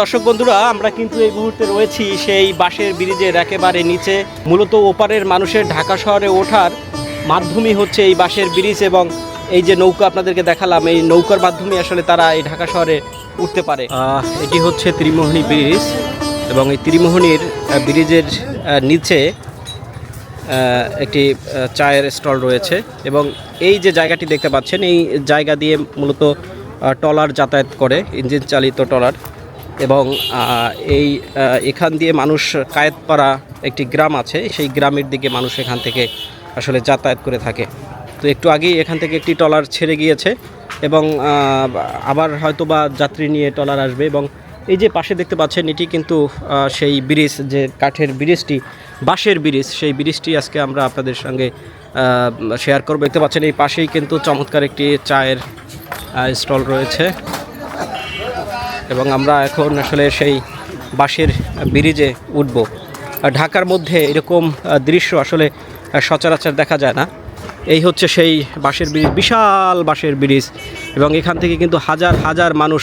দর্শক বন্ধুরা আমরা কিন্তু এই মুহূর্তে রয়েছি সেই বাঁশের ব্রিজের একেবারে নিচে। মূলত ওপারের মানুষের ঢাকা শহরে ওঠার মাধ্যমই হচ্ছে এই বাঁশের ব্রিজ এবং এই যে নৌকা আপনাদেরকে দেখালাম এই নৌকার মাধ্যমে আসলে তারা এই ঢাকা শহরে উঠতে পারে। এটি হচ্ছে ত্রিমোহনী ব্রিজ এবং এই ত্রিমোহনীর ব্রিজের নিচে একটি চায়ের স্টল রয়েছে এবং এই যে জায়গাটি দেখতে পাচ্ছেন এই জায়গা দিয়ে মূলত আহ, ট্রলার যাতায়াত করে ইঞ্জিন চালিত ট্রলার। এবং এই এখান দিয়ে মানুষ কায়েতপাড়া একটি গ্রাম আছে। সেই গ্রামের দিকে মানুষ এখান থেকে আসলে যাতায়াত করে থাকে। তো একটু আগেই এখান থেকে একটি ট্রলার ছেড়ে গিয়েছে এবং আবার হয়তো বা যাত্রী নিয়ে ট্রলার আসবে এবং এই যে পাশে দেখতে পাচ্ছেন, এটি কিন্তু সেই ব্রিজ, যে কাঠের ব্রিজটি, বাঁশের ব্রিজ, সেই ব্রিজটি আজকে আমরা আপনাদের সঙ্গে শেয়ার করব। দেখতে পাচ্ছেন, এই পাশেই কিন্তু চমৎকার একটি চায়ের স্টল রয়েছে। এবং আমরা এখন আসলে সেই বাঁশের ব্রিজে উঠব। ঢাকার মধ্যে এরকম দৃশ্য আসলে সচরাচর দেখা যায় না। এই হচ্ছে সেই বাঁশের ব্রিজ, বিশাল বাঁশের ব্রিজ। এবং এখান থেকে কিন্তু হাজার হাজার মানুষ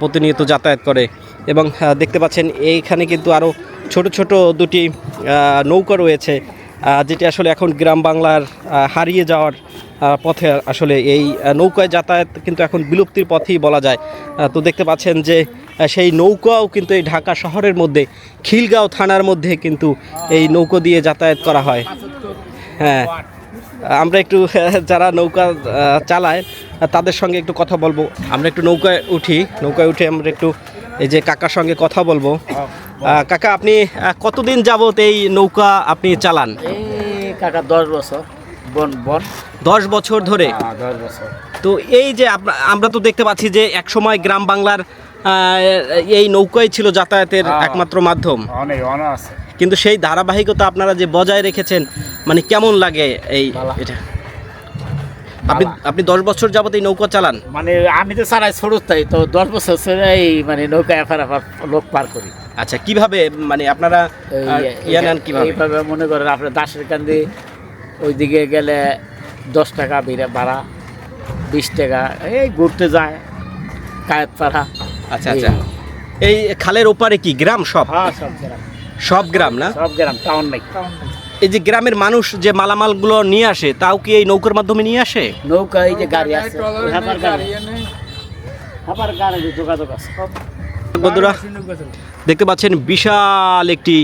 প্রতিনিয়ত যাতায়াত করে। এবং দেখতে পাচ্ছেন, এইখানে কিন্তু আরও ছোট ছোট দুটি নৌকা রয়েছে। যেটি আসলে এখন গ্রাম বাংলার হারিয়ে যাওয়ার পথে আসলে এই নৌকায় যাতায়াত কিন্তু এখন বিলুপ্তির পথেই বলা যায়। তো দেখতে পাচ্ছেন যে সেই নৌকাও কিন্তু এই ঢাকা শহরের মধ্যে, খিলগাঁও থানার মধ্যে কিন্তু এই নৌকো দিয়ে যাতায়াত করা হয়। হ্যাঁ আমরা একটু, যারা নৌকা চালায়, তাদের সঙ্গে একটু কথা বলব। আমরা একটু নৌকায় উঠি, নৌকায় উঠে আমরা একটু এই যে কাকার সঙ্গে কথা বলব। কাকা আপনি কতদিন যাবত এই নৌকা আপনি চালান? কাকা দশ বছর। বন বন দশ বছর ধরে। হ্যাঁ দশ বছর। তো এই যে আমরা তো দেখতে পাচ্ছি যে একসময় গ্রাম বাংলার এই নৌকাই ছিল যাতায়াতের হ্যাঁ। একমাত্র মাধ্যম। অনেক অনেক আছে। কিন্তু সেই ধারাবাহিকতা আপনারা যে বজায় রেখেছেন মানে কেমন লাগে এই এটা? আপনি আপনি দশ বছর যাবত এই নৌকা চালান? মানে আমি তো সারাই ছোট তাই তো দশ বছর এই মানে নৌকা এফার এফার লোক পার করি। আচ্ছা কীভাবে মানে আপনারা ইয়া নেন কীভাবে? এইভাবে মনে করেন আপনার দাসের কান্দি ওইদিকে গেলে দশ টাকা বিরা ভাড়া বিশ টাকা এই ঘুরতে যায় কায়েত পাড়া আচ্ছা আচ্ছা। এই খালের ওপারে কি গ্রাম সব? হ্যাঁ সব গ্রাম। সব গ্রাম না? সব গ্রাম টাউন নাই। এই যে গ্রামের মানুষ যে মালামালগুলো নিয়ে আসে তাও কি এই নৌকার মাধ্যমে নিয়ে আসে? নৌকা এই যে গাড়ি আছে হাঁপার গাড়ি। হাঁপার গাড়ি যোগাযোগ আছে। বন্ধুরা দেখতে পাচ্ছেন বিশাল একটি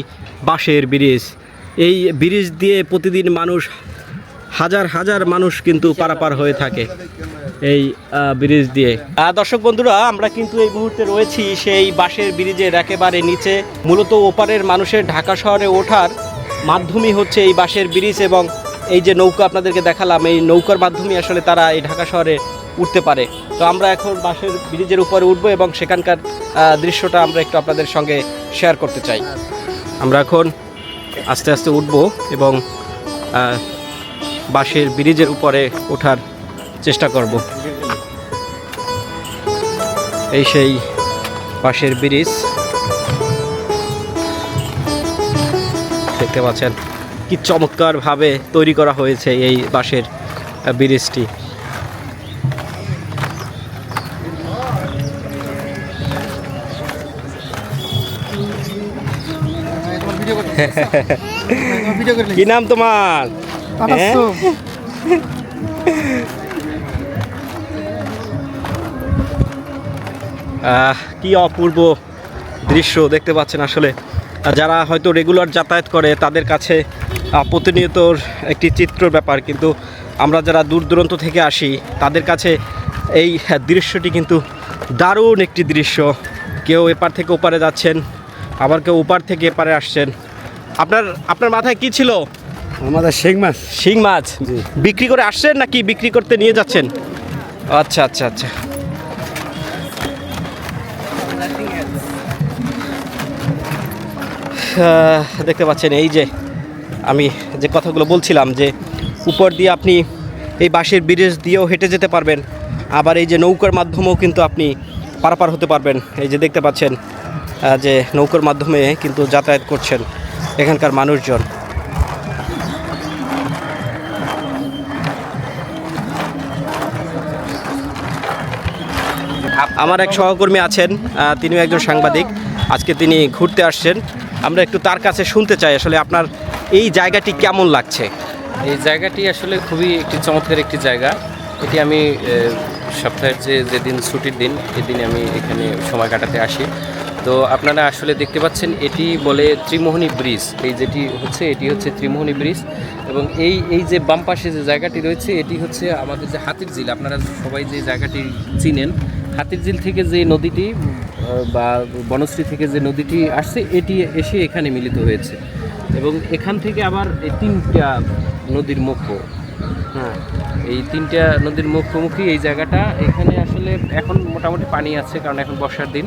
বাঁশের ব্রিজ। এই ব্রিজ দিয়ে প্রতিদিন মানুষ, হাজার হাজার মানুষ কিন্তু পারাপার হয়ে থাকে এই ব্রিজ দিয়ে। দর্শক বন্ধুরা, আমরা কিন্তু এই মুহূর্তে রয়েছি সেই বাঁশের ব্রিজের একেবারে নিচে। মূলত ওপারের মানুষের ঢাকা শহরে ওঠার মাধ্যমই হচ্ছে এই বাঁশের ব্রিজ এবং এই যে নৌকা আপনাদেরকে দেখালাম, এই নৌকার মাধ্যমে আসলে তারা এই ঢাকা শহরে উঠতে পারে। তো আমরা এখন বাঁশের ব্রিজের উপরে উঠবো এবং সেখানকার দৃশ্যটা আমরা একটু আপনাদের সঙ্গে শেয়ার করতে চাই। আমরা এখন আস্তে আস্তে উঠবো এবং বাঁশের ব্রিজের উপরে ওঠার চেষ্টা করব। এই সেই বাঁশের ব্রিজ। দেখতে পাচ্ছেন কি চমৎকারভাবে তৈরি করা হয়েছে এই বাঁশের ব্রিজটি। কি নাম তোমার? হ্যাঁ? আহ, কি অপূর্ব দৃশ্য দেখতে পাচ্ছেন আসলে। যারা হয়তো রেগুলার যাতায়াত করে তাদের কাছে প্রতিনিয়ত একটি চিত্র ব্যাপার। কিন্তু আমরা যারা দূর দূরান্ত থেকে আসি তাদের কাছে এই হ্যাঁ, দৃশ্যটি কিন্তু দারুণ একটি দৃশ্য। কেউ এপার থেকে ওপারে যাচ্ছেন আবার কেউ ওপার থেকে এপারে আসছেন। আপনার আপনার মাথায় কি ছিল? আমাদের শিং মাছ। শিং মাছ? বিক্রি করে আসছেন নাকি বিক্রি করতে নিয়ে যাচ্ছেন? আচ্ছা আচ্ছা আচ্ছা। দেখতে পাচ্ছেন এই যে আমি যে কথাগুলো বলছিলাম যে উপর দিয়ে আপনি এই বাঁশের ব্রিজ দিয়েও হেঁটে যেতে পারবেন আবার এই যে নৌকার মাধ্যমেও কিন্তু আপনি পারাপার হতে পারবেন। এই যে দেখতে পাচ্ছেন যে নৌকার মাধ্যমে কিন্তু যাতায়াত করছেন। এখানকার মানুষজন। আমার এক সহকর্মী আছেন তিনিও একজন সাংবাদিক। আজকে তিনি ঘুরতে আসছেন। আমরা একটু তার কাছে শুনতে চাই, আসলে আপনার এই জায়গাটি কেমন লাগছে? এই জায়গাটি আসলে খুবই একটি চমৎকার একটি জায়গা। এটি আমি সপ্তাহের যে যেদিন ছুটির দিন এদিন আমি এখানে সময় কাটাতে আসি। তো আপনারা আসলে দেখতে পাচ্ছেন, এটি বলে ত্রিমোহনী ব্রিজ। এই যেটি হচ্ছে, এটি হচ্ছে ত্রিমোহনী ব্রিজ এবং এই এই যে বাম পাশে যে জায়গাটি রয়েছে, এটি হচ্ছে আমাদের যে হাতির ঝিল। আপনারা সবাই যে জায়গাটি চিনেন, হাতির ঝিল থেকে যে নদীটি, বা বনশ্রী থেকে যে নদীটি আসছে, এটি এসে এখানে মিলিত হয়েছে এবং এখান থেকে আবার এই তিনটা নদীর মুখ হ্যাঁ এই তিনটা নদীর মুখোমুখি এই জায়গাটা। এখানে আসলে এখন মোটামুটি পানি আছে, কারণ এখন বর্ষার দিন।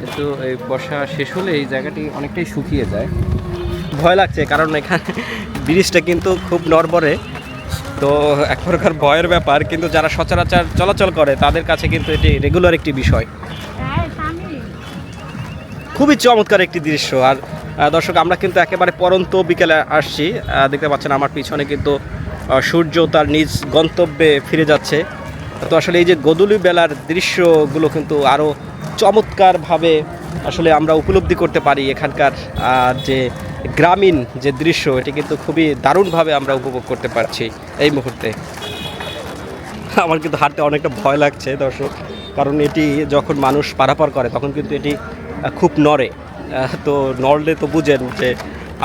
কিন্তু এই বর্ষা শেষ হলে এই জায়গাটি অনেকটাই শুকিয়ে যায়। ভয় লাগছে কারণ এখানে ব্রিজটা কিন্তু খুব নড়বড়ে। তো এক প্রকার ভয়ের ব্যাপার কিন্তু যারা সচরাচর চলাচল করে তাদের কাছে কিন্তু এটি রেগুলার একটি বিষয়। খুবই চমৎকার একটি দৃশ্য। আর দর্শক আমরা কিন্তু একেবারে পরন্ত বিকেলে আসছি। দেখতে পাচ্ছেন আমার পিছনে কিন্তু সূর্য তার নিজ গন্তব্যে ফিরে যাচ্ছে। তো আসলে এই যে গদুলি বেলার দৃশ্যগুলো কিন্তু আরও চমৎকারভাবে আসলে আমরা উপলব্ধি করতে পারি এখানকার যে গ্রামীণ যে দৃশ্য, এটি কিন্তু খুবই দারুণভাবে আমরা উপভোগ করতে পারছি এই মুহূর্তে। আমার কিন্তু হাঁটতে অনেকটা ভয় লাগছে দর্শক, কারণ এটি যখন মানুষ পারাপার করে, তখন কিন্তু এটি খুব নড়ে। তো নড়লে তো বুঝেন যে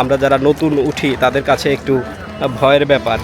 আমরা যারা নতুন উঠি, তাদের কাছে একটু ভয়ের ব্যাপার।